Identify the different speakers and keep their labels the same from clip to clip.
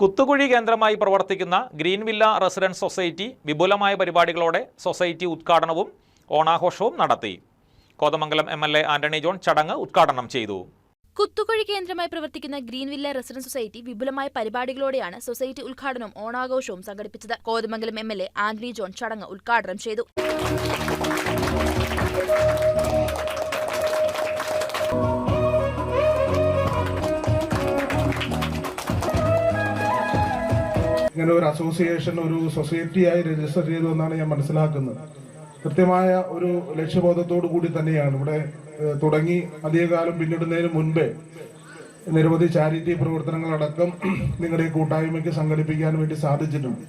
Speaker 1: കുത്തുകുഴി കേന്ദ്രമായി പ്രവർത്തിക്കുന്ന green villa residence society വിപുലമായ പരിപാടികളോടെ സൊസൈറ്റി ഉദ്ഘാടനവും ഓണാഘോഷവും നടത്തി. Kothamangalam M L A Antony John ചടങ്ങ് ഉദ്ഘാടനം ചെയ്തു.
Speaker 2: കുത്തുകുഴി കേന്ദ്രമായി പ്രവർത്തിക്കുന്ന ഗ്രീൻ വില്ല റെസിഡൻസ് സൊസൈറ്റി വിപുലമായ പരിപാടികളോടെയാണ് സൊസൈറ്റി ഉദ്ഘാടനവും ഓണാഘോഷവും സംഘടിപ്പിച്ചത്. Kothamangalam M L A Antony John ചടങ്ങ് ഉദ്ഘാടനം ചെയ്തു.
Speaker 3: ഇങ്ങനെ ഒരു അസോസിയേഷൻ ഒരു സൊസൈറ്റി ആയി രജിസ്റ്റർ ചെയ്തു എന്നാണ് ഞാൻ മനസ്സിലാക്കുന്നത്. കൃത്യമായ ഒരു ലക്ഷ്യബോധത്തോടു കൂടി തന്നെയാണ് ഇവിടെ തുടങ്ങി അധികകാലം പിന്നിടുന്നതിന് മുൻപേ നിരവധി ചാരിറ്റി പ്രവർത്തനങ്ങളടക്കം നിങ്ങളുടെ കൂട്ടായ്മയ്ക്ക് സംഘടിപ്പിക്കാൻ വേണ്ടി സാധിച്ചിട്ടുണ്ട്.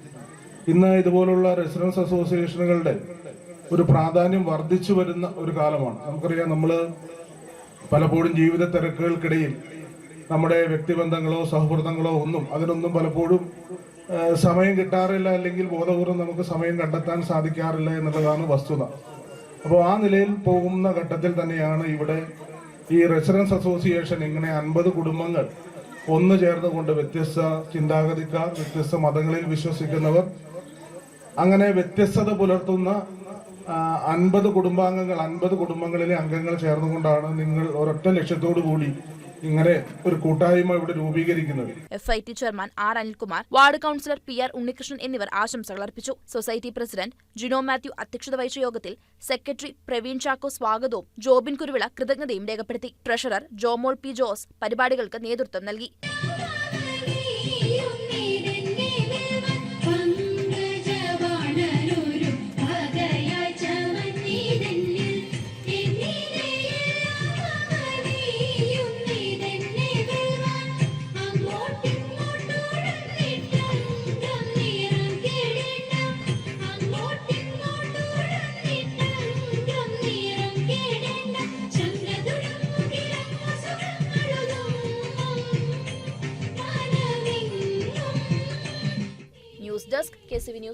Speaker 3: ഇന്ന് ഇതുപോലുള്ള റെസിഡൻസ് അസോസിയേഷനുകളുടെ ഒരു പ്രാധാന്യം വർദ്ധിച്ചു വരുന്ന ഒരു കാലമാണ്. നമുക്കറിയാം നമ്മൾ പലപ്പോഴും ജീവിത തിരക്കുകൾക്കിടയിൽ നമ്മുടെ വ്യക്തിബന്ധങ്ങളോ സൗഹൃദങ്ങളോ ഒന്നും അതിനൊന്നും പലപ്പോഴും സമയം കിട്ടാറില്ല അല്ലെങ്കിൽ ബോധപൂർവം നമുക്ക് സമയം കണ്ടെത്താൻ സാധിക്കാറില്ല എന്നുള്ളതാണ് വസ്തുത. അപ്പോൾ ആ നിലയിൽ പോകുന്ന ഘട്ടത്തിൽ തന്നെയാണ് ഇവിടെ ഈ റെസിഡൻസ് അസോസിയേഷൻ ഇങ്ങനെ അൻപത് കുടുംബങ്ങൾ ഒന്നു ചേർന്നുകൊണ്ട് വ്യത്യസ്ത ചിന്താഗതിക്കാർ വ്യത്യസ്ത മതങ്ങളിൽ വിശ്വസിക്കുന്നവർ അങ്ങനെ വ്യത്യസ്തത പുലർത്തുന്ന അൻപത് കുടുംബാംഗങ്ങൾ അൻപത് കുടുംബങ്ങളിലെ അംഗങ്ങൾ ചേർന്നുകൊണ്ടാണ് നിങ്ങൾ ഒരൊറ്റ ലക്ഷ്യത്തോടു കൂടി ഇങ്ങനെ ഒരു കൂട്ടായ്മ ഇവിടെ രൂപീകരിക്കുന്നത്
Speaker 2: F I T chairman R Anilkumar ward councillor P R Unnikrishnan എന്നിവർ ആശംസകൾ അർപ്പിച്ചു. സൊസൈറ്റി പ്രസിഡന്റ് ജിനോ മാത്യു അധ്യക്ഷത വഹിച്ച യോഗത്തിൽ സെക്രട്ടറി പ്രവീൺ ചാക്കോ സ്വാഗതവും ജോബിൻ കുരുവിള കൃതജ്ഞതയും രേഖപ്പെടുത്തി. ട്രഷറർ ജോമോൾ പി ജോസ് പരിപാടികൾക്ക് നേതൃത്വം നൽകി. Dusk, que esse vinil